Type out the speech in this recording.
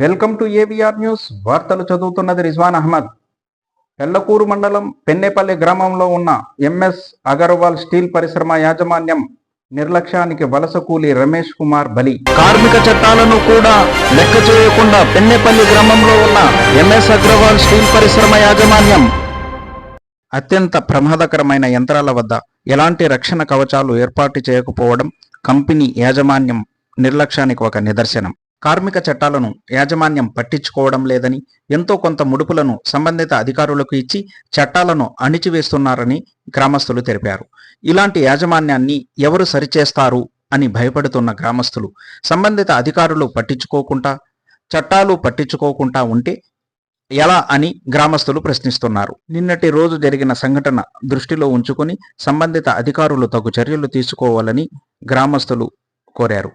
Welcome to AVR news. వార్తలు చదువుతున్నది రిజ్వాన్ అహ్మద్. పెళ్ళకూరు మండలం పెన్నేపల్లి గ్రామంలో ఉన్న ఎంఎస్ అగర్వాల్ స్టీల్ పరిశ్రమ యాజమాన్యం నిర్లక్ష్యానికి వలస కూలి రమేష్ కుమార్ బలి. కార్మిక చట్టాలను కూడా లెక్క చేయకుండా పెన్నేపల్లి గ్రామంలో ఉన్న ఎంఎస్ అగ్రవాల్ స్టీల్ పరిశ్రమ యాజమాన్యం అత్యంత ప్రమాదకరమైన యంత్రాల వద్ద ఎలాంటి రక్షణ కవచాలు ఏర్పాటు చేయకపోవడం కంపెనీ యాజమాన్యం నిర్లక్ష్యానికి ఒక నిదర్శనం. కార్మిక చట్టాలను యాజమాన్యం పట్టించుకోవడం లేదని ఎంతో కొంత ముడుపులను సంబంధిత అధికారులకు ఇచ్చి చట్టాలను అణిచివేస్తున్నారని గ్రామస్తులు తెలిపారు. ఇలాంటి యాజమాన్యాన్ని ఎవరు సరిచేస్తారు అని భయపడుతున్న గ్రామస్తులు సంబంధిత అధికారులు పట్టించుకోకుండా చట్టాలు పట్టించుకోకుండా ఉంటే ఎలా అని గ్రామస్తులు ప్రశ్నిస్తున్నారు. నిన్నటి రోజు జరిగిన సంఘటన దృష్టిలో ఉంచుకుని సంబంధిత అధికారులు తగు చర్యలు తీసుకోవాలని గ్రామస్తులు కోరారు.